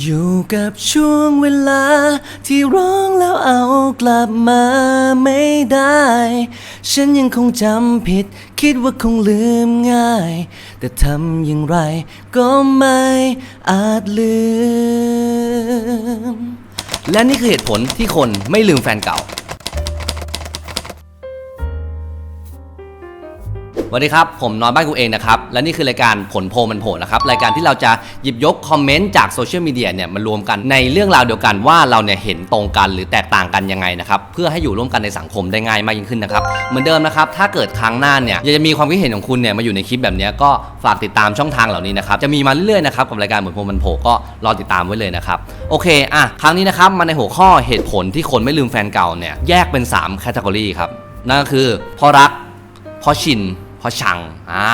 อยู่กับช่วงเวลา ที่ร้องแล้วเอากลับมาไม่ได้ ฉันยังคงจำผิด คิดว่าคงลืมง่าย แต่ทำอย่างไรก็ไม่อาจลืม และนี่คือเหตุผลที่คนไม่ลืมแฟนเก่า สวัสดีครับ ผมนอนบ้านกูเองนะครับ และนี่คือรายการผลโพลมันโผล่นะครับ รายการที่เราจะหยิบยกคอมเมนต์จากโซเชียลมีเดียเนี่ยมารวมกันในเรื่องราวเดียวกันว่าเราเนี่ยเห็นตรงกันหรือแตกต่างกันยังไงนะครับ เพื่อให้อยู่ร่วมกันในสังคมได้ง่ายมากยิ่งขึ้นนะครับ เหมือนเดิมนะครับ ถ้าเกิดครั้งหน้าเนี่ยอยากจะมีความคิดเห็นของคุณเนี่ยมาอยู่ในคลิปแบบนี้ก็ฝากติดตามช่องทางเหล่านี้นะครับจะมีมาเรื่อยๆนะครับกับรายการผลโพลมันโผล่ก็รอติดตามไว้เลยนะครับโอเคอะครั้งนี้นะครับมาในหัวข้อเหตุผลที่คนไม่ลืมแฟนเก่าเนี่ยแยกเป็น3แคตตากรีครับนั่นก็คือเพราะรักเพราะชิน เพราะชังอ่า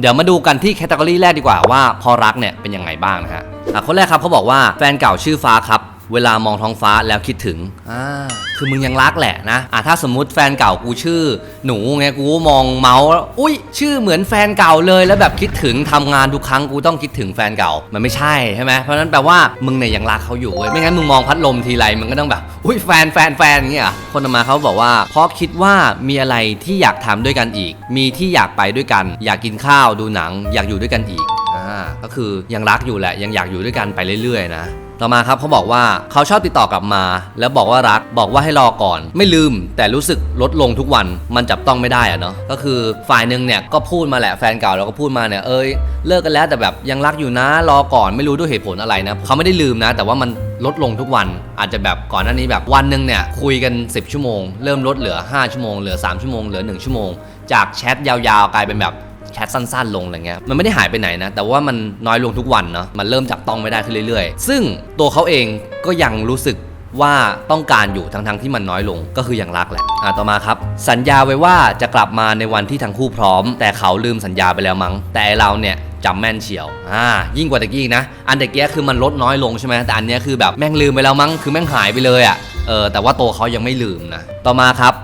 เดี๋ยวมาดูกันที่แคตตาล็อกแรกดีกว่าว่าพอรักเนี่ยเป็นยังไงบ้างนะฮะคนแรกครับเขาบอกว่าแฟนเก่าชื่อฟ้าครับ เวลามองท้องฟ้าแล้วคิดถึง อ่า คือมึงยังรักแหละนะ อะถ้าสมมุติแฟนเก่ากูชื่อ หนูไงกูมองเมาส์แล้วอุ้ยชื่อเหมือนแฟนเก่าเลยแล้วแบบคิดถึงทำงานทุกครั้งกูต้องคิดถึงแฟนเก่า มันไม่ใช่ใช่ไหมเพราะฉะนั้นแปลว่ามึงเนี่ยยังรักเขาอยู่เว้ยไม่งั้นมึงมองพัดลมทีไรมึงก็ต้องแบบ อุ้ยแฟนแฟนแฟนอย่างเงี้ยเหรอคนต่อมาเขาบอกว่าเพราะคิดว่ามีอะไรที่อยากทำด้วยกันอีก มีที่อยากไปด้วยกัน อยากกินข้าวดูหนัง อยากอยู่ด้วยกันอีก อ่าก็คือยังรักอยู่แหละยังอยากอยู่ด้วยกันไปเรื่อยๆนะ ต่อมาครับเขาบอกว่าเขาชอบติดต่อกลับมา แล้วบอกว่ารักบอกว่าให้รอก่อน ไม่ลืม แต่รู้สึกลดลงทุกวันมันจับต้องไม่ได้อะเนาะก็คือฝ่ายหนึ่งเนี่ยก็พูดมาแหละแฟนเก่าเราก็พูดมาเนี่ยเอ้ยเลิกกันแล้วแต่แบบยังรักอยู่นะรอก่อนไม่รู้ด้วยเหตุผลอะไรนะเขาไม่ได้ลืมนะ แต่ว่ามันลดลงทุกวัน อาจจะแบบก่อนหน้านี้แบบวันหนึ่งเนี่ยคุยกัน 10 ชั่วโมง เริ่มลดเหลือ 5 ชั่วโมงเหลือ 3 ชั่วโมงเหลือ 1 ชั่วโมง จากแชทยาวๆ กลายเป็นแบบ แชทสั้น ๆ ลงอะไรเงี้ยมันไม่ได้หายไปไหนนะ แต่ว่ามันน้อยลงทุกวันเนาะมันเริ่มจับต้องไม่ได้ขึ้นเรื่อยๆ ซึ่งตัวเขาเองก็ยังรู้สึกว่าต้องการอยู่ทั้งๆที่มันน้อยลงก็คือยังรักแหละอะต่อมาครับ สัญญาไว้ว่าจะกลับมาในวันที่ทั้งคู่พร้อม แต่เขาลืมสัญญาไปแล้วมั้ง แต่เราเนี่ยจำแม่นเฉียว อ่า ยิ่งกว่าตะกี้นะ อันตะกี้คือมันลดน้อยลงใช่ไหมแต่อันนี้คือแบบแม่งลืมไปแล้วมั้ง คือแม่งหายไปเลยอะ่ะ เออ แต่ว่าตัวเขายังไม่ลืมนะ ต่อมาครับ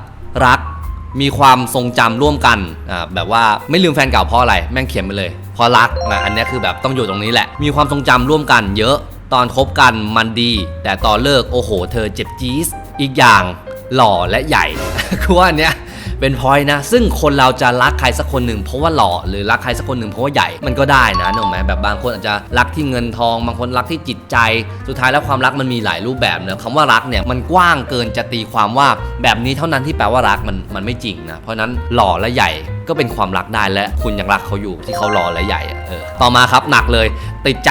รัก มีความทรงจำร่วมกันอ่าแบบว่าไม่ลืมแฟนเก่าเพราะอะไร แม่งเขียนไปเลยเพราะรักนะอันเนี้ยคือแบบต้องอยู่ตรงนี้แหละ มีความทรงจำร่วมกันเยอะตอนคบกันมันดี แต่ตอนเลิกโอ้โห เธอเจ็บจี๊ดอีกอย่างหล่อและใหญ่คือว่าอันเนี้ย เป็นพอยนะ ซึ่งคนเราจะรักใครสักคนหนึ่งเพราะว่าหล่อหรือรักใครสักคนหนึ่งเพราะว่าใหญ่มันก็ได้นะนึกออกไหมแบบบางคนอาจจะรักที่เงินทอง บางคนรักที่จิตใจ สุดท้ายแล้วความรักมันมีหลายรูปแบบเนอะคำว่ารักเนี่ยมันกว้างเกินจะตีความว่าแบบนี้เท่านั้นที่แปลว่ารักมันมันไม่จริงนะเพราะนั้นหล่อและใหญ่ก็เป็นความรักได้และคุณยังรักเขาอยู่ที่เขาหล่อและใหญ่เออต่อมาครับหนักเลย ติดใจ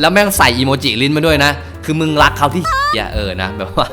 แล้วแม่งใส่อีโมจิลิ้นมาด้วยนะ คือมึงรักเขาที่อย่าเออนะแบบว่า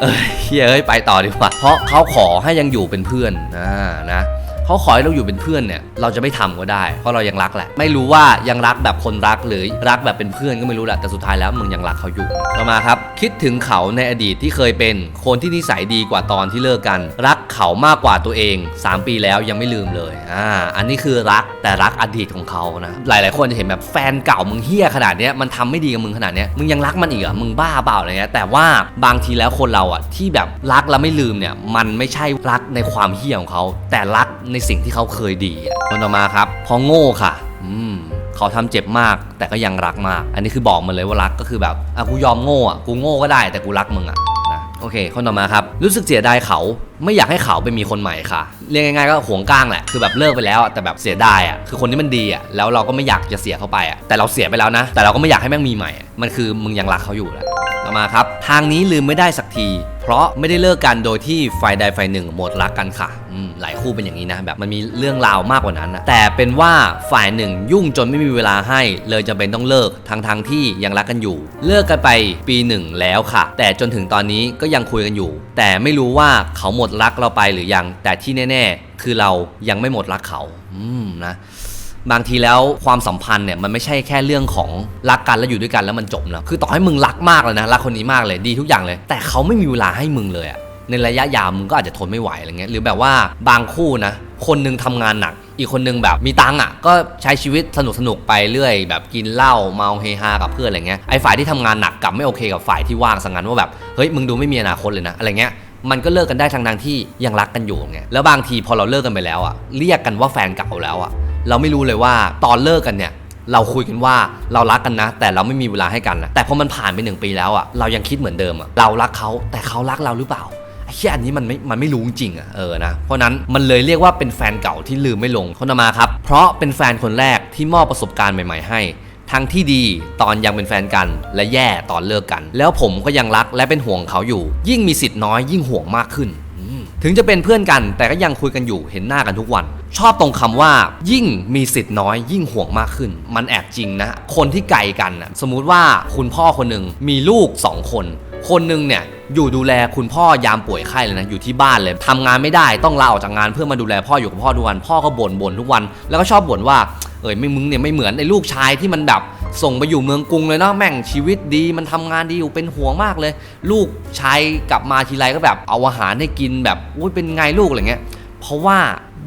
เอ้ยเฮ้ยเอ้ยไปต่อดีกว่า เพราะเขาขอให้ยังอยู่เป็นเพื่อนนะนะ เขาขอให้เราอยู่เป็นเพื่อนเนี่ยเราจะไม่ทำก็ได้ เพราะเรายังรักแหละ ไม่รู้ว่ายังรักแบบคนรักหรือรักแบบเป็นเพื่อนก็ไม่รู้แหละแต่สุดท้ายแล้วมึงยังรักเขาอยู่ต่อมาครับ คิดถึงเขาในอดีตที่เคยเป็นคนที่นิสัยดีกว่าตอนที่เลิกกัน รักเขามากกว่าตัวเอง 3 ปีแล้วยังไม่ลืมเลยอ่าอันนี้คือรักแต่รักอดีตของเขานะหลาย ๆ คนจะเห็นแบบแฟนเก่ามึงเฮี้ยขนาดเนี้ยมันทำไม่ดีกับมึงขนาดเนี้ยมึงยังรักมันอีกเหรอมึงบ้าเปล่าอะไรเงี้ยแต่ว่าบางทีแล้วคนเราอะที่แบบรักแล้วไม่ลืมเนี่ยมันไม่ใช่รักในความเฮี้ยของเขาแต่รักในในสิ่งที่เขาเคยดีอะคนต่อมาครับ พอโง่ค่ะ อืมเขาทำเจ็บมาก แต่ก็ยังรักมาก อันนี้คือบอกมันเลยว่ารักก็คือแบบอะกูยอมโง่อะกูโง่ก็ได้แต่กูรักมึงอะนะโอเคคนต่อมาครับ รู้สึกเสียดายเขาไม่อยากให้เขาไปมีคนใหม่ค่ะ เรียกง่ายๆก็หวงก้างแหละคือแบบเลิกไปแล้วแต่แบบเสียดายอะคือคนที่มันดีอะแล้วเราก็ไม่อยากจะเสียเขาไปอะแต่เราเสียไปแล้วนะ แต่เราก็ไม่อยากให้แม่งมีใหม่ มันคือมึงยังรักเขาอยู่แหละ ต่อมาครับ ทางนี้ลืมไม่ได้สักที เพราะไม่ได้เลิกกันโดยที่ฝ่ายใดฝ่ายหนึ่งหมดรักกันค่ะหลายคู่เป็นอย่างนี้นะแบบมันมีเรื่องราวมากกว่านั้นนะแต่เป็นว่าฝ่ายหนึ่งยุ่งจนไม่มีเวลาให้ เลยจำเป็นต้องเลิกทั้งทางที่ยังรักกันอยู่ เลิกกันไปปีหนึ่งแล้วค่ะ แต่จนถึงตอนนี้ก็ยังคุยกันอยู่ แต่ไม่รู้ว่าเขาหมดรักเราไปหรือยัง แต่ที่แน่ ๆ คือเรายังไม่หมดรักเขา อืมนะ บางทีแล้วความสัมพันธ์เนี่ยมันไม่ใช่แค่เรื่องของรักกันแล้วอยู่ด้วยกันแล้วมันจบนะคือต่อให้มึงรักมากเลยนะรักคนนี้มากเลยดีทุกอย่างเลย แต่เขาไม่มีเวลาให้มึงเลยอะในระยะยาวมึงก็อาจจะทนไม่ไหวอะไรเงี้ยหรือแบบว่าบางคู่นะ คนหนึงทำงานหนัก อีกคนหนึงแบบมีตังอะ ก็ใช้ชีวิตสนุกสนุกๆไปเรื่อย แบบกินเหล้าเมาเฮฮากับเพื่อนอะไรเงี้ยไอ้ฝ่ายที่ทำงานหนักกลับไม่โอเคกับฝ่ายที่ว่างสังงานว่าแบบเฮ้ยมึงดูไม่มีอนาคตเลยนะอะไรเงี้ยมันก็เลิกกันได้ทางทางที่ยังรักกันอยู่ไงแล้วบางทีพอเราเลิกกันไปแล้วอะเรียกกันว่าแฟนเก่าแล้วอะ เราไม่รู้เลยว่าตอนเลิกกันเนี่ยเราคุยกันว่าเรารักกันนะ แต่เราไม่มีเวลาให้กันนะแต่พอมันผ่านไปหนึ่งปีแล้วอะเรายังคิดเหมือนเดิมอะเรารักเขาแต่เขารักเราหรือเปล่าไอ้เหี้ยอันนี้มันไม่มันไม่รู้จริงๆอะเออนะเพราะนั้นมันเลยเรียกว่าเป็นแฟนเก่าที่ลืมไม่ลงคนต่อมาครับ เพราะเป็นแฟนคนแรกที่มอบประสบการณ์ใหม่ ๆ ให้ทั้งที่ดีตอนยังเป็นแฟนกันและแย่ตอนเลิกกัน แล้วผมก็ยังรักและเป็นห่วงเขาอยู่ ยิ่งมีสิทธิ์น้อยยิ่งห่วงมากขึ้น ถึงจะเป็นเพื่อนกัน แต่ก็ยังคุยกันอยู่เห็นหน้ากันทุกวัน ชอบตรงคำว่า ยิ่งมีสิทธิ์น้อย ยิ่งห่วงมากขึ้น มันแอบจริงนะ คนที่ไกลกันนะสมมุติว่าคุณพ่อคนหนึ่งมีลูกสองคน คนหนึ่งเนี่ยอยู่ดูแลคุณพ่อยามป่วยไข้เลยนะอยู่ที่บ้านเลยทำงานไม่ได้ต้องลาออกจากงานเพื่อมาดูแลพ่ออยู่กับพ่อทุกวัน พ่อก็บ่นบ่นทุกวัน แล้วก็ชอบบ่นว่าเอ้ยไม่มึงเนี่ยไม่เหมือนไอ้ลูกชายที่มันแบบ ส่งไปอยู่เมืองกรุงเลยเนาะแม่งชีวิตดีมันทำงานดีอยู่เป็นห่วงมากเลย ลูกชายกลับมาทีไรก็แบบเอาอาหารให้กินแบบอุ้ยเป็นไงลูกอะไรเงี้ยเพราะว่า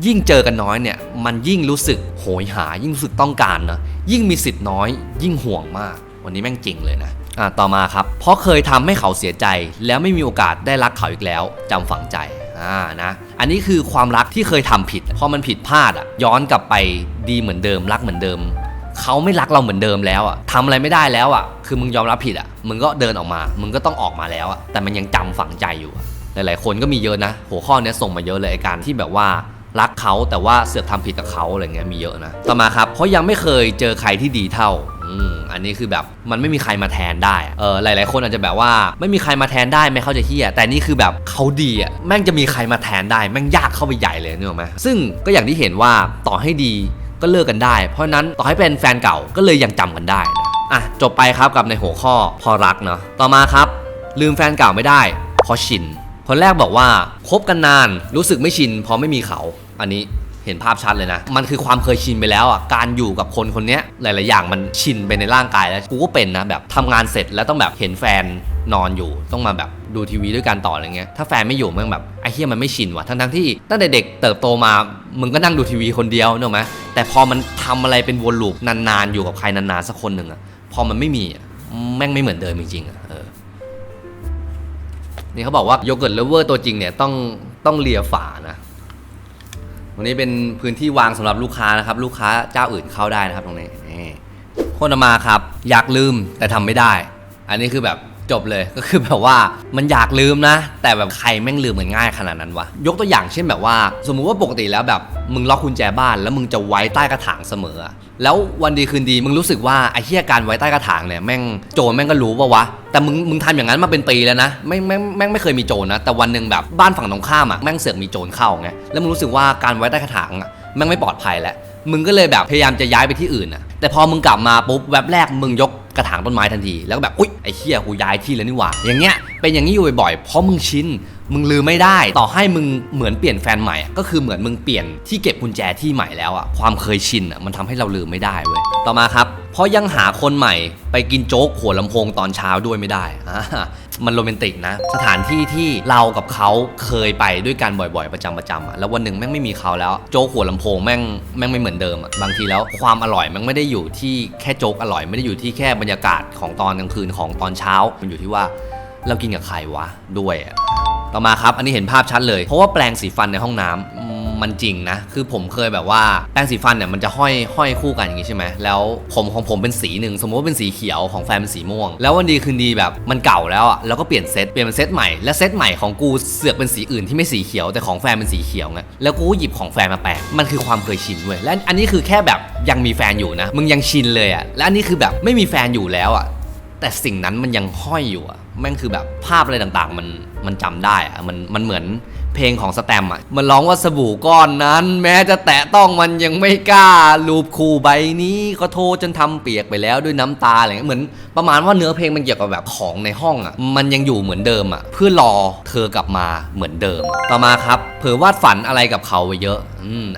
ยิ่งเจอกันน้อยเนี่ยมันยิ่งรู้สึกโหยหา ยิ่งรู้สึกต้องการนะยิ่งมีสิทธิ์น้อย ยิ่งห่วงมาก วันนี้แม่งจริงเลยนะอะต่อมาครับ เพราะเคยทำให้เขาเสียใจ แล้วไม่มีโอกาสได้รักเขาอีกแล้วจำฝังใจอ่านะอันนี้คือความรักที่เคยทำผิดพอมันผิดพลาดอะย้อนกลับไปดีเหมือนเดิมรักเหมือนเดิม เขาไม่รักเราเหมือนเดิมแล้วอะทำอะไรไม่ได้แล้วอะ คือมึงยอมรับผิดอะ มึงก็เดินออกมา มึงก็ต้องออกมาแล้วอะ แต่มันยังจำฝังใจอยู่ หลาย ๆ คนก็มีเยอะนะ หัวข้อนี้ส่งมาเยอะเลยไอ้การที่แบบว่ารักเขาแต่ว่าเสือกทำผิดกับเขาอะไรเงี้ยมีเยอะนะ ต่อมาครับเพราะยังไม่เคยเจอใครที่ดีเท่าอันนี้คือแบบมันไม่มีใครมาแทนได้ เออหลาย ๆ คนอาจจะแบบว่าไม่มีใครมาแทนได้ไม่เข้าใจเฮียแต่นี่คือแบบเขาดีอะแม่งจะมีใครมาแทนได้แม่งยากเข้าไปใหญ่เลยนึกออกไหมซึ่งก็อย่างที่เห็นว่าต่อให้ดี ก็เลิกกันได้ เพราะนั้นต่อให้เป็นแฟนเก่าก็เลยยังจำกันได้นะอะจบไปครับกับในหัวข้อพอรักเนาะต่อมาครับ ลืมแฟนเก่าไม่ได้เพราะชินคนแรกบอกว่าคบกันนานรู้สึกไม่ชินเพราะไม่มีเขา อันนี้ เห็นภาพชัดเลยนะ มันคือความเคยชินไปแล้วอะการอยู่กับคนคนนี้หลาย ๆ อย่างมันชินไปในร่างกายแล้วกูก็เป็นนะแบบทำงานเสร็จแล้วต้องแบบเห็นแฟนนอนอยู่ต้องมาแบบดูทีวีด้วยกันต่ออะไรเงี้ยถ้าแฟนไม่อยู่มันแบบไอ้เฮียมันไม่ชินว่ะทั้งๆที่ตั้งแต่เด็กเติบโตมามึงก็นั่งดูทีวีคนเดียวเนอะไหมแต่พอมันทำอะไรเป็นวนลูปนาน ๆ อยู่กับใครนาน ๆ สักคนหนึ่งอะพอมันไม่มีอะแม่งไม่เหมือนเดิมจริงๆอะเออนี่เขาบอกว่าโยเกิร์ตเลเวอร์ตัวจริงเนี่ยต้องต้องเลียฝานะ ตรงนี้เป็นพื้นที่วางสำหรับลูกค้านะครับ ลูกค้าเจ้าอื่นเข้าได้นะครับตรงนี้นี่คตรมาครับ อยากลืมแต่ทำไม่ได้ อันนี้คือแบบ จบเลยก็คือแบบว่ามันอยากลืมนะ แต่แบบใครแม่งลืมมันง่ายขนาดนั้นวะยกตัวอย่างเช่นแบบว่า สมมุติว่าปกติแล้วแบบมึงล็อกกุญแจบ้าน แล้วมึงจะไว้ใต้กระถางเสมอ แล้ววันดีคืนดีมึงรู้สึกว่าไอ้เหี้ยการไว้ใต้กระถางเนี่ยแม่งโจรแม่งก็รู้ป่าวะแต่มึงมึงทำอย่างนั้นมาเป็นปีแล้วนะไม่แม่งแม่งไม่เคยมีโจรนะ แต่วันหนึ่งแบบบ้านฝั่งตรงข้ามอะแม่งเสือกมีโจรเข้าไงแล้วมึงรู้สึกว่าการไว้ใต้กระถางอะแม่งไม่ปลอดภัยแล้ว มึงก็เลยแบบพยายามจะย้ายไปที่อื่นอะแต่พอมึงกลับมาปุ๊บแวบแรกมึงยกกระถางต้นไม้ทันที แล้วก็แบบอุ๊ยไอ้เหี้ยกูย้ายที่แล้วนี่หว่า อย่างเงี้ยเป็นอย่างนี้อยู่บ่อยๆเพราะมึงชินมึงลืมไม่ได้ ต่อให้มึงเหมือนเปลี่ยนแฟนใหม่อะก็คือเหมือนมึงเปลี่ยนที่เก็บกุญแจที่ใหม่แล้วอะความเคยชินอะมันทำให้เราลืมไม่ได้เว้ยต่อมาครับเพราะยังหาคนใหม่ไปกินโจ๊กหัวลำโพงตอนเช้าด้วยไม่ได้อ่า มันโรแมนติกนะ สถานที่ที่เรากับเขาเคยไปด้วยกันบ่อยๆ ประจำประจำอะแล้ววันหนึ่งแม่งไม่มีเขาแล้ว โจ๊กหัวลำโพงแม่งแม่งไม่เหมือนเดิมอะบางทีแล้วความอร่อยแม่งไม่ได้อยู่ที่แค่โจ๊กอร่อยไม่ได้อยู่ที่แค่บรรยากาศของตอนกลางคืนของตอนเช้า มันอยู่ที่ว่าเรากินกับใครวะด้วยอะ ต่อมาครับ อันนี้เห็นภาพชัดเลย เพราะว่าแปรงสีฟันในห้องน้ำอืมมันจริงนะ คือผมเคยแบบว่าแปรงสีฟันเนี่ยมันจะห้อยห้อยคู่กันอย่างงี้ใช่ไหม แล้วผมของผมเป็นสีหนึ่ง สมมติว่าเป็นสีเขียวของแฟนเป็นสีม่วง แล้ววันดีคืนดีแบบมันเก่าแล้วอะ แล้วก็เปลี่ยนเซต เปลี่ยนเป็นเซตใหม่ และเซตใหม่ของกูเสือกเป็นสีอื่นที่ไม่สีเขียวแต่ของแฟนเป็นสีเขียวไง แล้วกูก็หยิบของแฟนมาแปรงมันคือความเคยชินเว้ย และอันนี้คือแค่แบบยังมีแฟนอยู่นะ มึงยังชินเลยอะ และอันนี้คือแบบไม่มีแฟนอยู่แล้วอะ แต่สิ่งนั้นมันยังห้อยอยู่อะแม่งคือแบบภาพอะไรต่างๆ มัน มันจำได้อะมันมันเหมือน เพลงของสแตมป์อะมันร้องว่าสบู่ก้อนนั้น แม้จะแตะต้องมันยังไม่กล้ารูปคู่ใบนี้ก็โทษจนทำเปียกไปแล้วด้วยน้ำตาอะไรเงี้ยเหมือนประมาณว่าเนื้อเพลงมันเกี่ยวกับแบบของในห้องอะ มันยังอยู่เหมือนเดิมอะ เพื่อรอเธอกลับมาเหมือนเดิม ต่อมาครับเผอวาดฝันอะไรกับเขาไว้เยอะ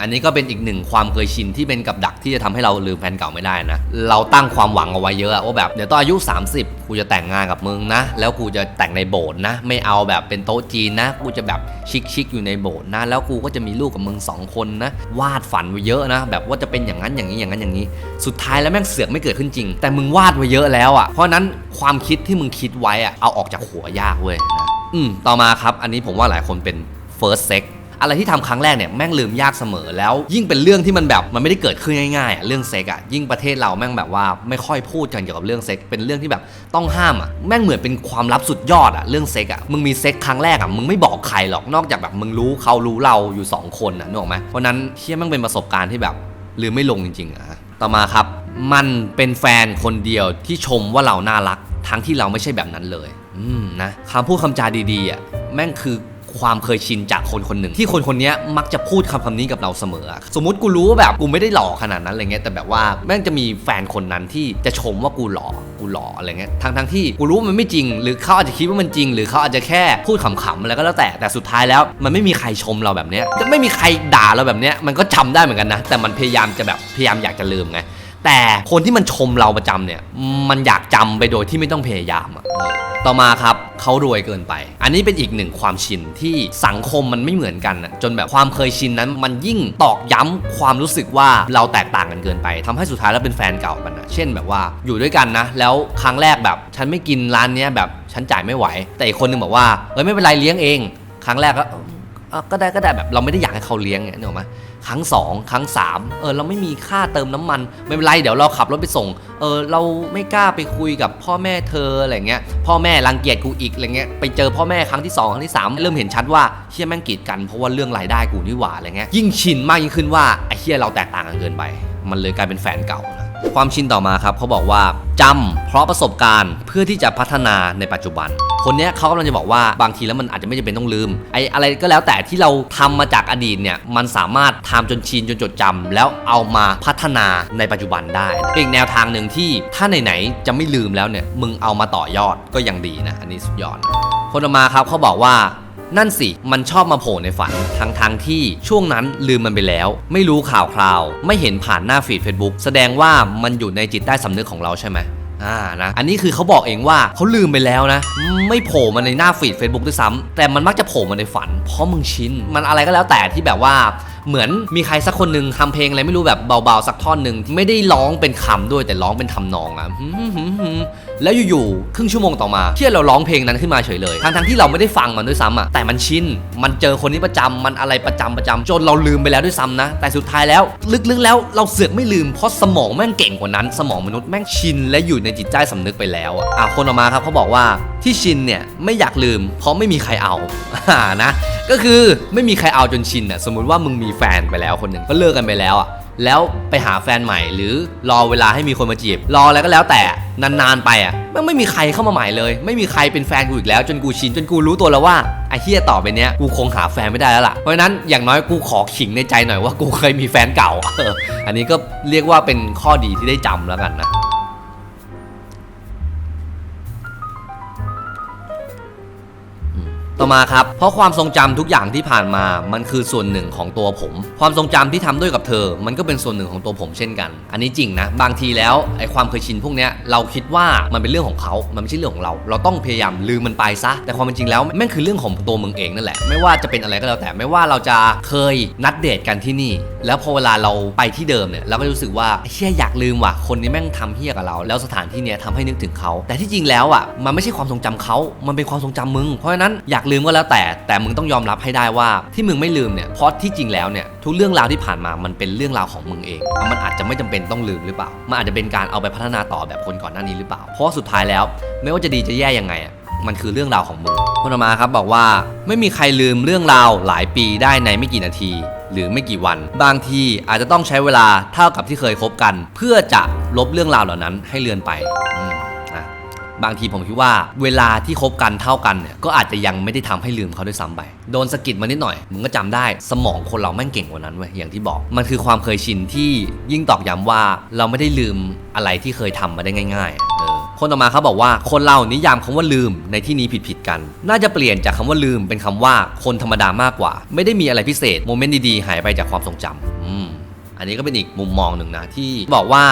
อันนี้ก็เป็นอีกหนึ่งความเคยชินที่เป็นกับดักที่จะทำให้เราลืมแฟนเก่าไม่ได้นะ เราตั้งความหวังเอาไว้เยอะอะว่าแบบเดี๋ยวตอนอายุ 30 กูจะแต่งงานกับมึงนะ แล้วกูจะแต่งในโบสถ์นะ ไม่เอาแบบเป็นโต๊ะจีนนะ กูจะแบบชิคชิคๆอยู่ในโบสถ์นะ แล้วกูก็จะมีลูกกับมึงสองคนนะ วาดฝันไว้เยอะนะ แบบว่าจะเป็นอย่างนั้นอย่างนี้อย่างนั้นอย่างนี้ สุดท้ายแล้วแม่งเสือกไม่เกิดขึ้นจริง แต่มึงวาดไว้เยอะแล้วอะเพราะนั้นความคิดที่มึงคิดไว้อะเอาออกจากหัวยากเว้ยนะ อืมต่อมาครับ อันนี้ผมว่าหลายคนเป็น first sex อะไรที่ทำครั้งแรกเนี่ยแม่งลืมยากเสมอแล้ว ยิ่งเป็นเรื่องที่มันแบบมันไม่ได้เกิดขึ้นง่ายๆอะเรื่องเซ็กอะยิ่งประเทศเราแม่งแบบว่าไม่ค่อยพูดกันเกี่ยวกับเรื่องเซ็กเป็นเรื่องที่แบบต้องห้ามอะแม่งเหมือนเป็นความลับสุดยอดอะเรื่องเซ็กอะมึงมีเซ็กครั้งแรกอะมึงไม่บอกใครหรอกนอกจากแบบมึงรู้เขารู้เราอยู่สองคนอะนึกออกไหมเพราะนั้นเชี่ยแม่งเป็นประสบการณ์ที่แบบลืมไม่ลงจริงๆอะต่อมาครับ มันเป็นแฟนคนเดียวที่ชมว่าเราน่ารัก ทั้งที่เราไม่ใช่แบบนั้นเลย อืมนะคำพูดคำจาดีๆอะแม่งคือ ความเคยชินจากคนคนหนึ่ง ที่คนคนนี้มักจะพูดคำคำนี้กับเราเสมอ สมมติกูรู้ว่าแบบกูไม่ได้หล่อขนาดนั้นอะไรเงี้ยแต่แบบว่าแม่งจะมีแฟนคนนั้นที่จะชมว่ากูหล่อกูหล่ออะไรเงี้ยทั้งทั้งที่กูรู้ว่ามันไม่จริง หรือเขาอาจจะคิดว่ามันจริง หรือเขาอาจจะแค่พูดขำๆอะไรก็แล้วแต่แต่สุดท้ายแล้ว มันไม่มีใครชมเราแบบเนี้ยจะไม่มีใครด่าเราแบบเนี้ยมันก็จำได้เหมือนกันนะ แต่มันพยายามจะแบบพยายามอยากจะลืมไง แต่คนที่มันชมเราประจำเนี่ย มันอยากจำไปโดยที่ไม่ต้องพยายามอะต่อมาครับเขารวยเกินไป อันนี้เป็นอีกหนึ่งความชินที่สังคมมันไม่เหมือนกันอะจนแบบความเคยชินนั้นมันยิ่งตอกย้ำความรู้สึกว่าเราแตกต่างกันเกินไปทำให้สุดท้ายแล้วเป็นแฟนเก่ากันนะเช่นแบบว่าอยู่ด้วยกันนะ แล้วครั้งแรกแบบฉันไม่กินร้านเนี้ยแบบฉันจ่ายไม่ไหว แต่อีกคนนึงบอกว่าเอ้ยไม่เป็นไรเลี้ยงเอง ครั้งแรกก็ ก็ได้ก็ได้แบบเราไม่ได้อยากให้เขาเลี้ยงเนี่ยนึกออกไหมครั้งสองครั้งสามเออเราไม่มีค่าเติมน้ำมัน ไม่เป็นไรเดี๋ยวเราขับรถไปส่ง เออเราไม่กล้าไปคุยกับพ่อแม่เธออะไรเงี้ย พ่อแม่รังเกียจกูอีกอะไรเงี้ยไปเจอพ่อแม่ครั้งที่สองครั้งที่สามเริ่มเห็นชัดว่าเฮียแม่งกีดกันเพราะว่าเรื่องรายได้กูนี่หว่าอะไรเงี้ยยิ่งชินมากยิ่งขึ้นว่าไอ้เฮียเราแตกต่างกันเกินไป มันเลยกลายเป็นแฟนเก่านะ ความชินต่อมาครับเขาบอกว่าจำเพราะประสบการณ์เพื่อที่จะพัฒนาในปัจจุบัน คนนี้เขากำลังจะบอกว่าบางทีแล้วมันอาจจะไม่จำเป็นต้องลืมไอ้อะไรก็แล้วแต่ที่เราทำมาจากอดีตเนี่ยมันสามารถทำจนชินจนจดจำแล้วเอามาพัฒนาในปัจจุบันได้อีกแนวทางหนึ่งที่ถ้าไหนๆจะไม่ลืมแล้วเนี่ยมึงเอามาต่อยอดก็ยังดีนะอันนี้สุดยอดคนต่อมาครับเขาบอกว่า นั่นสิ มันชอบมาโผล่ในฝัน ทั้งทงๆที่ช่วงนั้นลืมมันไปแล้ว ไม่รู้ข่าวคราว ไม่เห็นผ่านหน้าฟีด Facebook แสดงว่ามันอยู่ในจิตใต้สำนึกของเราใช่ไหมอ่านะอันนี้คือเขาบอกเองว่าเขาลืมไปแล้วนะ ไม่โผล่มาในหน้าฟีด Facebook ด้วยซ้ำแต่มันมักจะโผล่มาในฝัน เพราะมึงชินมันอะไรก็แล้วแต่ที่แบบว่า เหมือนมีใครสักคนหนึ่งทำเพลงอะไรไม่รู้แบบเบาๆสักท่อนหนึ่งไม่ได้ร้องเป็นคำด้วยแต่ร้องเป็นทำนองอะแล้วอยู่ๆครึ่งชั่วโมงต่อมาที่เราร้องเพลงนั้นขึ้นมาเฉยเลยทั้งๆที่เราไม่ได้ฟังมันด้วยซ้ำอะแต่มันชินมันเจอคนนี้ประจำมันอะไรประจำประจำจนเราลืมไปแล้วด้วยซ้ำนะ แต่สุดท้ายแล้วลึกๆแล้วเราเสือกไม่ลืมเพราะสมองแม่งเก่งกว่านั้น สมองมนุษย์แม่งชินและอยู่ในจิตใต้สำนึกไปแล้วอะอะคนออกมาครับเขาบอกว่าที่ชินเนี่ยไม่อยากลืม เพราะไม่มีใครเอาอ่านะก็คือไม่มีใครเอาจนชินอะสมมุติว่ามึงมีแฟนไปแล้วคนหนึ่งก็เลิกกันไปแล้วอะแล้วไปหาแฟนใหม่หรือรอเวลาให้มีคนมาจีบ รออะไรก็แล้วแต่นานๆไปอะมันไม่มีใครเข้ามาใหม่เลย ไม่มีใครเป็นแฟนกูอีกแล้ว จนกูชินจนกูรู้ตัวแล้วว่าไอ้เฮียต่อไปเนี้ยกูคงหาแฟนไม่ได้แล้วล่ะเพราะฉะนั้นอย่างน้อยกูขอขิงในใจหน่อยว่ากูเคยมีแฟนเก่าอออันนี้ก็เรียกว่าเป็นข้อดีที่ได้จำแล้วกันนะ มาครับ เพราะความทรงจำทุกอย่างที่ผ่านมา มันคือส่วนหนึ่งของตัวผม ความทรงจำที่ทำด้วยกับเธอ มันก็เป็นส่วนหนึ่งของตัวผมเช่นกัน อันนี้จริงนะ บางทีแล้วไอ้ความเคยชินพวกเนี้ยเราคิดว่ามันเป็นเรื่องของเขา มันไม่ใช่เรื่องของเรา เราต้องพยายามลืมมันไปซะ แต่ความเป็นจริงแล้วแม่งคือเรื่องของตัวมึงเองนั่นแหละ ไม่ว่าจะเป็นอะไรก็แล้วแต่ไม่ว่าเราจะเคยนัดเดทกันที่นี่ แล้วพอเวลาเราไปที่เดิมเนี่ยเราก็รู้สึกว่าเฮียอยากลืมว่ะคนนี้แม่งทำเฮียกับเรา แล้วสถานที่เนี้ยทำให้นึกถึงเขา แต่ที่จริงแล้วอะมันไม่ใช่ความทรงจำเขามันเป็นความทรงจำมึง เพราะฉะนั้นอยากลืมมก็แล้วแต่ แต่มึงต้องยอมรับให้ได้ว่าที่มึงไม่ลืมเนี่ยเพราะที่จริงแล้วเนี่ยทุกเรื่องราวที่ผ่านมามันเป็นเรื่องราวของมึงเอง มันอาจจะไม่จำเป็นต้องลืมหรือเปล่า มันอาจจะเป็นการเอาไปพัฒนาต่อแบบคนก่อนหน้านี้หรือเปล่า เพราะสุดท้ายแล้ว ไม่ว่าจะดีจะแย่ยังไงอะมันคือเรื่องราวของมึงคนมาครับบอกว่าไม่มีใครลืมเรื่องราวหลายปีได้ในไม่กี่นาที หรือไม่กี่วัน บางทีอาจจะต้องใช้เวลาเท่ากับที่เคยคบกัน เพื่อจะลบเรื่องราวเหล่านั้นให้เลือนไป บางทีผมคิดว่าเวลาที่คบกันเท่ากันเนี่ยก็อาจจะยังไม่ได้ทำให้ลืมเขาด้วยซ้ำไป โดนสะกิดมานิดหน่อยมึงก็จำได้สมองคนเราแม่งเก่งกว่านั้นเว้ยอย่างที่บอกมันคือความเคยชินที่ยิ่งตอกย้ำว่าเราไม่ได้ลืมอะไรที่เคยทำมาได้ง่ายๆเออคนต่อมาเขาบอกว่าคนเรานิยามคำว่าลืมในที่นี้ผิดๆกัน น่าจะเปลี่ยนจากคำว่าลืมเป็นคำว่าคนธรรมดามากกว่า ไม่ได้มีอะไรพิเศษโมเมนต์ดีๆหายไปจากความทรงจำอืม อันนี้ก็เป็นอีกมุมมองหนึ่งนะที่บอกว่า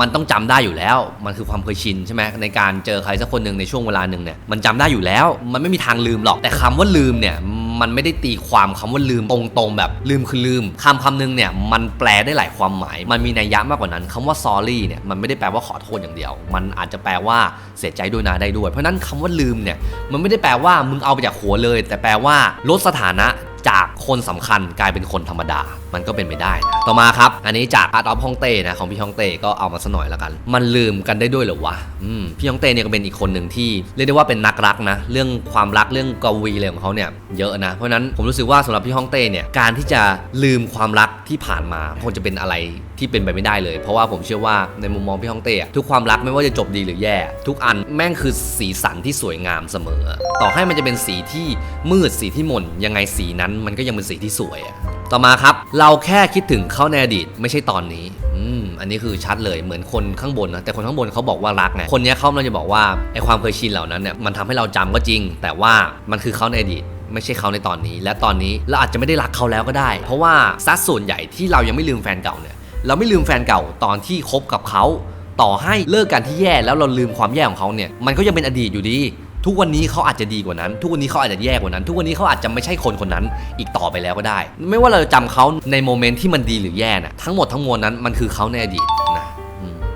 มันต้องจำได้อยู่แล้ว มันคือความเคยชินใช่ไหมในการเจอใครสักคนหนึ่งในช่วงเวลาหนึ่งเนี่ยมันจำได้อยู่แล้ว มันไม่มีทางลืมหรอกแต่คำว่าลืมเนี่ยมันไม่ได้ตีความคำว่าลืมตรงๆแบบลืมคือลืมคำคำหนึงเนี่ยมันแปลได้หลายความหมาย มันมีนัยยะมากกว่านั้นคำว่า sorry เนี่ยมันไม่ได้แปลว่าขอโทษอย่างเดียว มันอาจจะแปลว่าเสียใจด้วยนะได้ด้วย เพราะนั้นคำว่าลืมเนี่ยมันไม่ได้แปลว่ามึงเอาไปจากหัวเลย แต่แปลว่าลดสถานะ จากคนสำคัญกลายเป็นคนธรรมดา มันก็เป็นไปได้นะต่อมาครับ อันนี้จากอาร์ตออฟฮองเต้นะของพี่ฮองเต้ก็เอามาสหน่อยแล้วกัน มันลืมกันได้ด้วยเหรอวะอืมพี่ฮองเต้เนี่ยก็เป็นอีกคนหนึ่งที่เรียกได้ว่าเป็นนักรักนะ เรื่องความรักเรื่องกวีอะไรของเขาเนี่ยเยอะนะ เพราะนั้นผมรู้สึกว่าสำหรับพี่ฮองเต้เนี่ยการที่จะลืมความรักที่ผ่านมาคงจะเป็นอะไรที่เป็นไปไม่ได้เลย เพราะว่าผมเชื่อว่าในมุมมองพี่ฮองเต้ทุกความรักไม่ว่าจะจบดีหรือแย่ ทุกอันแม่งคือสีสันที่สวยงามเสมอ ต่อให้มันจะเป็นสีที่มืดสีที่หม่นยังไงสีนั้นมันก็ยังเป็นสีที่สวยอะต่อมาครับ เราแค่คิดถึงเขาในอดีตไม่ใช่ตอนนี้อืมอันนี้คือชัดเลยเหมือนคนข้างบนนะแต่คนข้างบนเขาบอกว่ารักไงคนนี้เขาเราจะบอกว่าไอความเคยชินเหล่านั้นเนี่ยมันทำให้เราจำก็จริง แต่ว่ามันคือเขาในอดีตไม่ใช่เขาในตอนนี้ และตอนนี้เราอาจจะไม่ได้รักเขาแล้วก็ได้ เพราะว่าซัดส่วนใหญ่ที่เรายังไม่ลืมแฟนเก่าเนี่ยเราไม่ลืมแฟนเก่าตอนที่คบกับเขาต่อให้เลิกกันที่แย่แล้วเราลืมความแย่ของเขาเนี่ยมันก็ยังเป็นอดีตอยู่ดี ทุกวันนี้เขาอาจจะดีกว่านั้น ทุกวันนี้เขาอาจจะแย่กว่านั้น ทุกวันนี้เขาอาจจะไม่ใช่คนคนนั้น อีกต่อไปแล้วก็ได้ ไม่ว่าเราจะจำเขาในโมเมนต์ที่มันดีหรือแย่นะทั้งหมดทั้งมวลนั้นมันคือเขาในอดีตนะ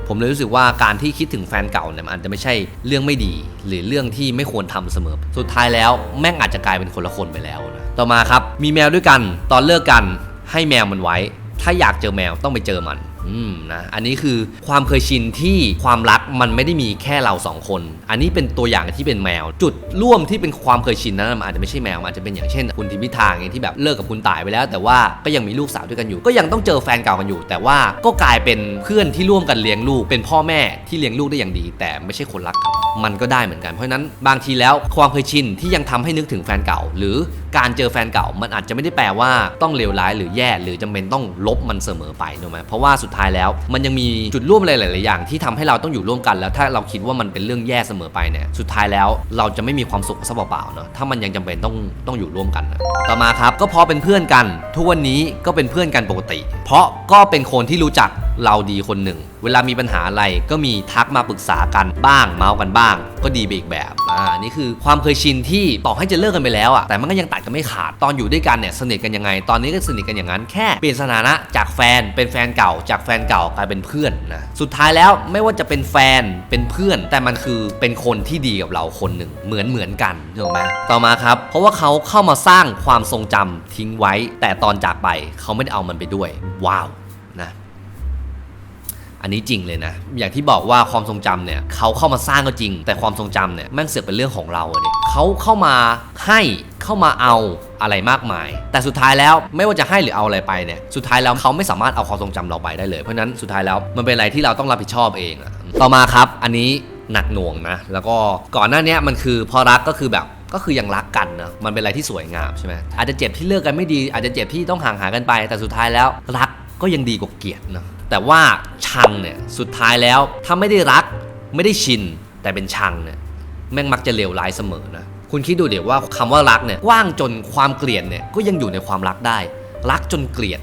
ผมเลยรู้สึกว่าการที่คิดถึงแฟนเก่าเนี่ยมันอาจจะไม่ใช่เรื่องไม่ดี หรือเรื่องที่ไม่ควรทำเสมอ สุดท้ายแล้วแม่งอาจจะกลายเป็นคนละคนไปแล้วนะต่อมาครับมีแมวด้วยกัน ตอนเลิกกันให้แมวมันไว้ ถ้าอยากเจอแมวต้องไปเจอมันอืมนะอันนี้คือความเคยชินที่ความรักมันไม่ได้มีแค่เราสองคน อันนี้เป็นตัวอย่างที่เป็นแมว จุดร่วมที่เป็นความเคยชินนั้นมันอาจจะไม่ใช่แมวอาจจะเป็นอย่างเช่น คุณทิมพิธาองที่แบบเลิกกับคุณตายไปแล้ว แต่ว่าก็ยังมีลูกสาวด้วยกันอยู่ ก็ยังต้องเจอแฟนเก่ากันอยู่ แต่ว่าก็กลายเป็นเพื่อนที่ร่วมกันเลี้ยงลูก เป็นพ่อแม่ที่เลี้ยงลูกได้อย่างดี แต่ไม่ใช่คนรักกันมันก็ได้เหมือนกันเพราะนั้นบางทีแล้วความเคยชินที่ยังทำให้นึกถึงแฟนเก่า หรือการเจอแฟนเก่ามันอาจจะไม่ได้แปลว่าต้องเลวร้ายหรือแย่ หรือจำเป็นต้องลบมันเสมอไปถูกไหมเพราะว่าสุดท้ายแล้ว มันยังมีจุดร่วมอะไรหลาย ๆ อย่าง ที่ทำให้เราต้องอยู่ร่วมกัน แล้วถ้าเราคิดว่ามันเป็นเรื่องแย่เสมอไปเนี่ยสุดท้ายแล้วเราจะไม่มีความสุขซะเปล่าๆเนาะถ้ามันยังจำเป็นต้องต้องอยู่ร่วมกันนะต่อมาครับก็พอเป็นเพื่อนกัน ทุกวันนี้ก็เป็นเพื่อนกันปกติ เพราะก็เป็นคนที่รู้จักเราดีคนหนึ่ง เวลามีปัญหาอะไรก็มีทักมาปรึกษากันบ้าง เมาส์กันบ้าง ก็ดีไปอีกแบบอ่านี่คือความเคยชินที่ต่อให้จะเลิกกันไปแล้วอะแต่มันก็ยังตัดกันไม่ขาดตอนอยู่ด้วยกันเนี่ยสนิทกันยังไง ตอนนี้ก็สนิทกันอย่างนั้นแค่เปลี่ยนสถานะจากแฟนเป็นแฟนเก่า จากแฟนเก่ากลายเป็นเพื่อนนะสุดท้ายแล้วไม่ว่าจะเป็นแฟนเป็นเพื่อน แต่มันคือเป็นคนที่ดีกับเราคนหนึ่งเหมือนเหมือนกันถูกไหมต่อมาครับ เพราะว่าเขาเข้ามาสร้างความทรงจำทิ้งไว้ แต่ตอนจากไปเขาไม่ได้เอามันไปด้วย ว้าวนะ อันนี้จริงเลยนะ อย่างที่บอกว่าความทรงจำเนี่ยเขาเข้ามาสร้างก็จริง แต่ความทรงจำเนี่ยแม่งเสือกเป็นเรื่องของเราเนี่ยเขาเข้ามาให้เข้ามาเอาอะไรมากมาย แต่สุดท้ายแล้วไม่ว่าจะให้หรือเอาอะไรไปเนี่ยสุดท้ายแล้วเขาไม่สามารถเอาความทรงจำเราไปได้เลยเพราะนั้นสุดท้ายแล้วมันเป็นอะไรที่เราต้องรับผิดชอบเองอะต่อมาครับ อันนี้หนักหน่วงนะ แล้วก็ก่อนหน้านี้มันคือพอรักก็คือแบบก็คือยังรักกันนะมันเป็นอะไรที่สวยงามใช่ไหมอาจจะเจ็บที่เลิกกันไม่ดีอาจจะเจ็บที่ต้องห่างหายกันไป แต่สุดท้ายแล้วรักก็ยังดีกว่าเกลียดนะ แต่ว่าชังเนี่ยสุดท้ายแล้วถ้าไม่ได้รักไม่ได้ชิน แต่เป็นชังเนี่ยแม่งมักจะเลวร้ายเสมอนะคุณคิดดูเดี๋ยวว่าคำว่ารักเนี่ยกว้างจนความเกลียดเนี่ยก็ยังอยู่ในความรักได้ รักจนเกลียด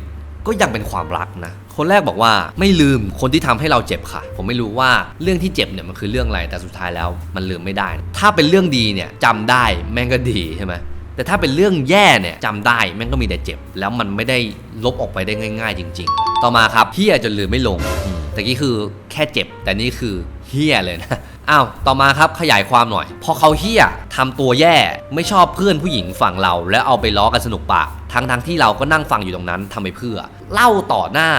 ก็ยังเป็นความรักนะ คนแรกบอกว่าไม่ลืมคนที่ทำให้เราเจ็บค่ะ ผมไม่รู้ว่าเรื่องที่เจ็บเนี่ยมันคือเรื่องอะไรแต่สุดท้ายแล้วมันลืมไม่ได้ ถ้าเป็นเรื่องดีเนี่ยจำได้แม่งก็ดีใช่ไหม แต่ถ้าเป็นเรื่องแย่เนี่ยจำได้แม่งก็มีแต่เจ็บ แล้วมันไม่ได้ลบออกไปได้ง่าย ๆ จริง ๆ ต่อมาครับเฮียจนลืมไม่ลงแต่กี้คือแค่เจ็บ แต่นี่คือเฮียเลยนะอ้าว ต่อมาครับขยายความหน่อย พอเขาเฮี้ยทำตัวแย่ไม่ชอบเพื่อนผู้หญิงฝั่งเรา แล้วเอาไปล้อกันสนุกปากทั้งทั้งๆที่เราก็นั่งฟังอยู่ตรงนั้นทำไปเพื่อ เล่าต่อหน้า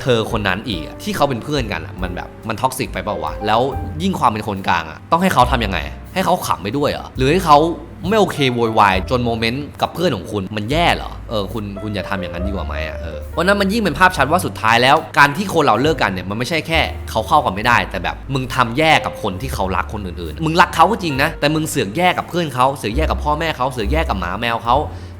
เธอคนนั้นอีกที่เขาเป็นเพื่อนกันอะมันแบบมันท็อกซิกไปเปล่าวะแล้วยิ่งความเป็นคนกลางอะต้องให้เขาทำยังไง ให้เขาขำไปด้วยเหรอหรือให้เขา ไม่โอเคโวยวายจนโมเมนต์กับเพื่อนของคุณมันแย่เหรอเออคุณคุณอย่าทำอย่างนั้นดีกว่าไหมอะเออเพราะนั้นมันยิ่งเป็นภาพชัดว่าสุดท้ายแล้ว การที่คนเราเลิกกันเนี่ยมันไม่ใช่แค่เขาเข้ากันไม่ได้ แต่แบบมึงทำแย่กับคนที่เขารักคนอื่นๆ มึงรักเขาก็จริงนะแต่มึงเสือกแย่กับเพื่อนเขาเสือกแย่กับพ่อแม่เขาเสือกแย่กับหมาแมวเขา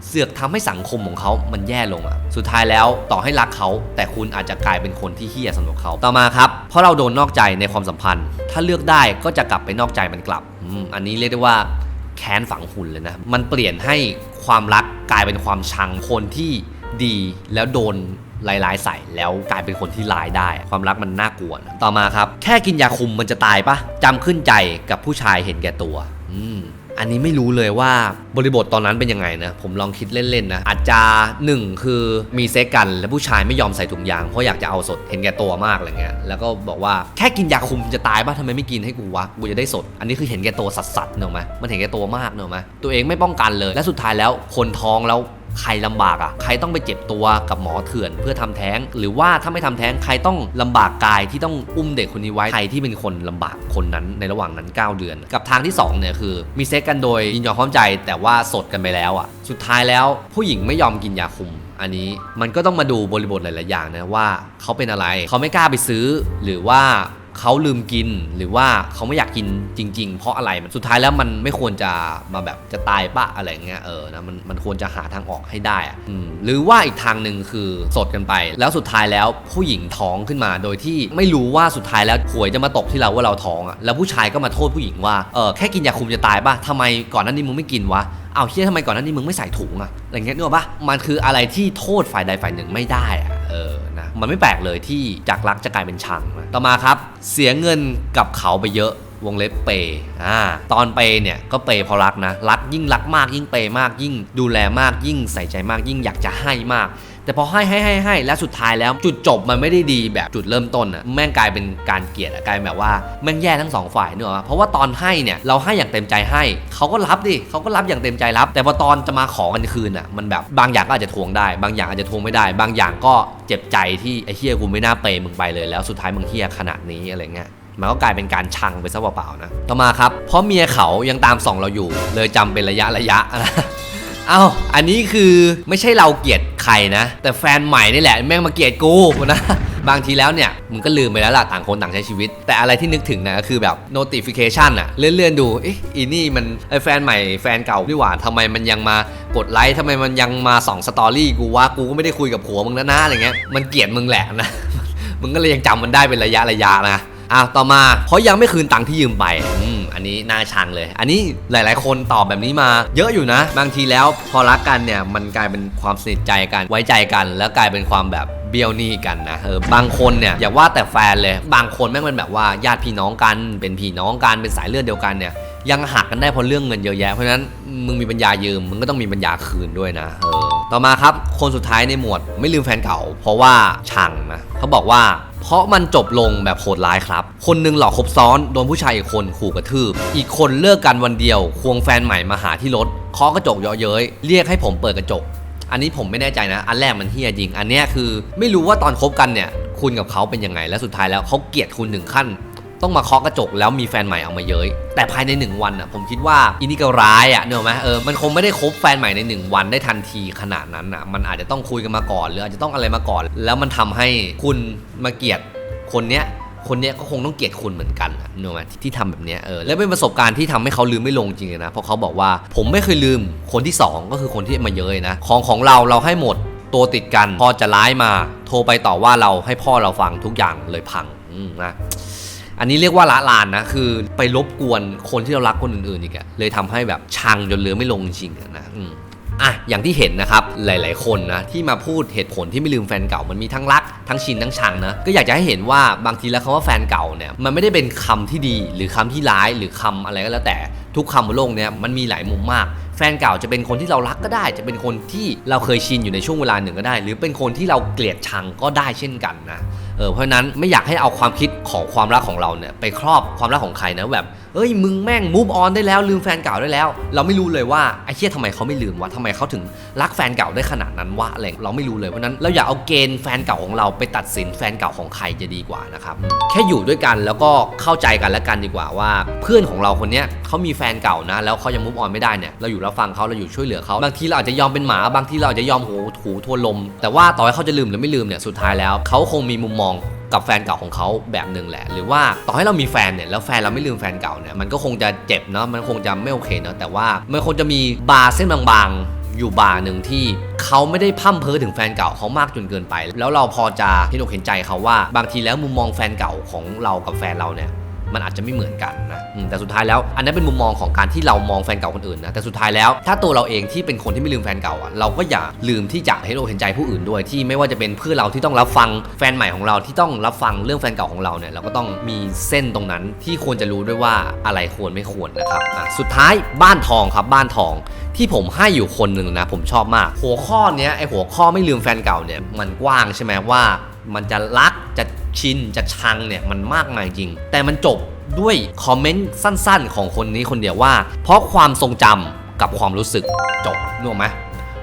เสือกทำให้สังคมของเขามันแย่ลงอะสุดท้ายแล้วต่อให้รักเขา แต่คุณอาจจะกลายเป็นคนที่เฮี้ยสำหรับเขา ต่อมาครับ เพราะเราโดนนอกใจในความสัมพันธ์ ถ้าเลือกได้ก็จะกลับไปนอกใจมันกลับอืมอันนี้เรียกได้ว่า แค้นฝังหุ่นเลยนะ มันเปลี่ยนให้ความรักกลายเป็นความชังคนที่ดีแล้วโดนลายลายๆใส่แล้วกลายเป็นคนที่ลายได้ ความรักมันน่ากลัวนะต่อมาครับ แค่กินยาคุมมันจะตายปะจำขึ้นใจกับผู้ชายเห็นแก่ตัว อืม อันนี้ไม่รู้เลยว่าบริบทตอนนั้นเป็นยังไงนะ ผมลองคิดเล่นๆนะ อาจจะหนึ่งคือมีเซ็กกัน แล้วผู้ชายไม่ยอมใส่ถุงยาง เพราะอยากจะเอาสดเห็นแก่ตัวมากอะไรเงี้ยแล้วก็บอกว่าแค่กินยาคุมจะตายป่ะทำไมไม่กินให้กูวะกูจะได้สด อันนี้คือเห็นแก่ตัวสัสๆเนอะไหมมันเห็นแก่ตัวมากเนอะไหมตัวเองไม่ป้องกันเลยและสุดท้ายแล้วคนท้องแล้ว ใครลำบากอะใครต้องไปเจ็บตัวกับหมอเถื่อนเพื่อทำแท้ง หรือว่าถ้าไม่ทำแท้งใครต้องลำบากกายที่ต้องอุ้มเด็กคนนี้ไว้ใครที่เป็นคนลำบากคนนั้นในระหว่างนั้น 9 เดือน กับทางที่สองเนี่ยคือมีเซ็กกันโดยยินยอมพร้อมใจ แต่ว่าสดกันไปแล้วอะสุดท้ายแล้วผู้หญิงไม่ยอมกินยาคุมอันนี้มันก็ต้องมาดูบริบทหลาย ๆ อย่างนะว่าเขาเป็นอะไร เขาไม่กล้าไปซื้อ หรือว่า เขาลืมกินหรือว่าเขาไม่อยากกินจริง ๆ เพราะอะไรมันสุดท้ายแล้วมันไม่ควรจะมาแบบจะตายปะอะไรเงี้ยเออนะมันมันควรจะหาทางออกให้ได้อะหรือว่าอีกทางหนึ่งคือสดกันไป แล้วสุดท้ายแล้วผู้หญิงท้องขึ้นมา โดยที่ไม่รู้ว่าสุดท้ายแล้วหวยจะมาตกที่เราว่าเราท้องอะแล้วผู้ชายก็มาโทษผู้หญิงว่าเออแค่กินยาคุมจะตายปะทำไมก่อนหน้านี้มึงไม่กินวะเอาเฮียทำไมก่อนหน้านี้มึงไม่ใส่ถุงอะอะไรเงี้ยนึกออกปะมันคืออะไรที่โทษฝ่ายใดฝ่ายหนึ่งไม่ได้อะ เออนะมันไม่แปลกเลยที่จากรักจะกลายเป็นชังนะต่อมาครับ เสียเงินกับเขาไปเยอะวงเล็บเปย์อ่า ตอนเปย์เนี่ยก็เปย์เพราะรักนะ รักยิ่งรักมากยิ่งเปย์มากยิ่งดูแลมากยิ่งใส่ใจมากยิ่งอยากจะให้มาก แต่พอให้ให้ให้ให้แล้วสุดท้ายแล้วจุดจบมันไม่ได้ดีแบบจุดเริ่มต้นอะแม่งกลายเป็นการเกลียดอะกลายแบบว่าแม่งแย่ทั้งสองฝ่ายเนอะเพราะว่าตอนให้เนี่ยเราให้อย่างเต็มใจให้เขาก็รับดิเขาก็รับอย่างเต็มใจรับ แต่พอตอนจะมาขอกันคืนอะมันแบบบางอย่างก็อาจจะทวงได้ บางอย่างอาจจะทวงไม่ได้ บางอย่างก็เจ็บใจที่ไอ้เฮียกูไม่น่าเปย์มึงไปเลยแล้วสุดท้ายมึงเฮียขนาดนี้อะไรเงี้ยมันก็กลายเป็นการชังไปซะเปล่าๆนะ ต่อมาครับ เพราะเมียเขายังตามส่องเราอยู่ เลยจำเป็นระยะระยะ เอ้าอันนี้คือไม่ใช่เราเกลียดใครนะ แต่แฟนใหม่นี่แหละแม่งมาเกลียดกูนะบางทีแล้วเนี่ยมึงก็ลืมไปแล้วล่ะต่างคนต่างใช้ชีวิต แต่อะไรที่นึกถึงนะก็คือแบบ notification อะเลื่อนๆดูเอ๊ะอีนี่มันไอแฟนใหม่แฟนเก่านี่หว่าทำไมมันยังมากดไลค์ทำไมมันยังมาส่องสตอรี่กูว่ากูก็ไม่ได้คุยกับผัวมึงแล้วนะอะไรเงี้ยมันเกลียดมึงแหละนะมึงก็เลยยังจำมันได้เป็นระยะระยะนะ อะต่อมาเพราะยังไม่คืนตังค์ที่ยืมไปอืมอันนี้น่าชังเลย อันนี้หลาย ๆ คนตอบแบบนี้มา เยอะอยู่นะ บางทีแล้วพอรักกันเนี่ยมันกลายเป็นความสนิทใจกันไว้ใจกัน แล้วกลายเป็นความแบบเบี้ยวหนี้กันนะเออบางคนเนี่ยอย่าว่าแต่แฟนเลย บางคนแม่งเป็นแบบว่าญาติพี่น้องกัน เป็นพี่น้องกันเป็นสายเลือดเดียวกันเนี่ยยังหักกันได้เพราะเรื่องเงินเยอะแยะเพราะฉะนั้นมึงมีปัญญายืมมึงก็ต้องมีปัญญาคืนด้วยนะเออ ต่อมาครับ คนสุดท้ายในหมวดไม่ลืมแฟนเก่า เพราะว่าชังนะเขาบอกว่า เพราะมันจบลงแบบโหดร้ายครับ คนหนึงหลอกคบซ้อนโดนผู้ชายอีกคนขู่กระทืบ อีกคนเลิกกันวันเดียว ควงแฟนใหม่มาหาที่รถเคาะกระจกเยาะเย้ยเรียกให้ผมเปิดกระจก อันนี้ผมไม่แน่ใจนะ อันแรกมันเฮียจริง อันเนี้ยคือ ไม่รู้ว่าตอนคบกันเนี่ย คุณกับเขาเป็นยังไงและสุดท้ายแล้วเขาเกลียดคุณถึงขั้น ต้องมาเคาะกระจกแล้วมีแฟนใหม่เอามาเย้ยแต่ภายใน 1 วันอะผมคิดว่าอินี่ก็ร้ายอะเนอะไหมเออมันคงไม่ได้คบแฟนใหม่ใน 1 วันได้ทันทีขนาดนั้นอะมันอาจจะต้องคุยกันมาก่อนหรืออาจจะต้องอะไรมาก่อน แล้วมันทำให้คุณมาเกลียดคนเนี้ยคนเนี้ยก็คงต้องเกลียดคุณเหมือนกันอะเนกอะไหมทที่ทำแบบเนี้ยเออแล้วเป็นประสบการณ์ที่ทำให้เขาลืมไม่ลงจริงเลยนะเพราะเขาบอกว่าผมไม่เคยลืมคนที่สองก็คือคนที่มาเย้ยนะของของเราเราให้หมดตัวติดกันพอจะร้ายมา โทรไปต่อว่าเราให้พ่อเราฟังทุกอย่างเลยพังนะ อันนี้เรียกว่าละลานนะ คือไปรบกวนคนที่เรารักคนอื่นๆอีกอะเลยทำให้แบบชังจนเลือไม่ลงจริงๆนะอืมอะอย่างที่เห็นนะครับหลาย ๆ คนนะที่มาพูดเหตุผลที่ไม่ลืมแฟนเก่ามันมีทั้งรัก ทั้งชินทั้งชังนะก็อยากจะให้เห็นว่าบางทีแล้วคำว่าแฟนเก่าเนี่ยมันไม่ได้เป็นคำที่ดีหรือคำที่ร้ายหรือคำอะไรก็แล้วแต่ทุกคำบนโลกเนี้ยมันมีหลายมุมมาก แฟนเก่าจะเป็นคนที่เรารักก็ได้ จะเป็นคนที่เราเคยชินอยู่ในช่วงเวลาหนึ่งก็ได้ หรือเป็นคนที่เราเกลียดชังก็ได้เช่นกันนะเออเพราะนั้นไม่อยากให้เอาความคิดของความรักของเราเนี่ยไปครอบความรักของใครนะแบบ เอ้ยมึงแม่งมูฟออนได้แล้วลืมแฟนเก่าได้แล้ว เราไม่รู้เลยว่าไอ้เชี่ยทำไมเขาไม่ลืมวะทำไมเขาถึงรักแฟนเก่าได้ขนาดนั้นวะอะไรเราไม่รู้เลยเพราะนั้นเราอย่าเอาเกณฑ์แฟนเก่าของเราไปตัดสินแฟนเก่าของใครจะดีกว่านะครับแค่อยู่ด้วยกันแล้วก็เข้าใจกันและกันดีกว่าว่า เพื่อนของเราคนเนี้ยเขามีแฟนเก่านะ แล้วเขายังมูฟออนไม่ได้เนี่ยเราอยู่รับฟังเขาเราอยู่ช่วยเหลือเขาบางทีเราอาจจะยอมเป็นหมาบางทีเราอาจจะยอมหูถูทวนลม แต่ว่าต่อให้เขาจะลืมหรือไม่ลืมเนี่ยสุดท้ายแล้วเขาคงมีมุมมอง กับแฟนเก่าของเขาแบบหนึ่งแหละ หรือว่าต่อให้เรามีแฟนเนี่ยแล้วแฟนเราไม่ลืมแฟนเก่าเนี่ยมันก็คงจะเจ็บเนาะมันคงจะไม่โอเคเนาะแต่ว่ามันคงจะมีบาร์เส้นบางๆ อยู่บาร์หนึ่งที่เขาไม่ได้พร่ำเพ้อถึงแฟนเก่าเขามากจนเกินไป แล้วเราพอจะเห็นอกเห็นใจเขาว่า บางทีแล้วมุมมองแฟนเก่าของเรากับแฟนเราเนี่ย มันอาจจะไม่เหมือนกันนะแต่สุดท้ายแล้วอันนั้นเป็นมุมมองของการที่เรามองแฟนเก่าคนอื่นนะแต่สุดท้ายแล้วถ้าตัวเราเองที่เป็นคนที่ไม่ลืมแฟนเก่าอะเราก็อย่าลืมที่จะให้เราเห็นใจผู้อื่นด้วย ที่ไม่ว่าจะเป็นเพื่อเราที่ต้องรับฟังแฟนใหม่ของเราที่ต้องรับฟังเรื่องแฟนเก่าของเราเนี่ยเราก็ต้องมีเส้นตรงนั้นที่ควรจะรู้ด้วยว่าอะไรควรไม่ควรนะครับอะสุดท้ายบ้านทองครับบ้านทองที่ผมให้อยู่คนหนึ่งนะผมชอบมาก หัวข้อเนี้ยไอหัวข้อไม่ลืมแฟนเก่าเนี่ยมันกว้างใช่ไหมว่า มันจะรักจะ ชินจะชังเนี่ยมันมากมายจริง แต่มันจบด้วยคอมเมนต์สั้นๆ ของคนนี้คนเดียวว่า เพราะความทรงจำกับความรู้สึกจบนึกออกไหม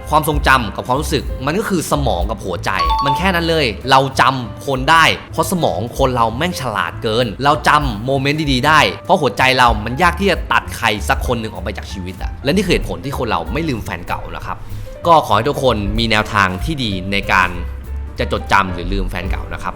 ความทรงจำกับความรู้สึกมันก็คือสมองกับหัวใจ มันแค่นั้นเลย เราจำคนได้ เพราะสมองคนเราแม่งฉลาดเกิน เราจำโมเมนต์ดีๆได้ เพราะหัวใจเรามันยากที่จะตัดใครสักคนหนึ่งออกไปจากชีวิตอะและนี่คือเหตุผลที่คนเราไม่ลืมแฟนเก่านะครับ ก็ขอให้ทุกคนมีแนวทางที่ดีในการจะจดจำหรือลืมแฟนเก่านะครับ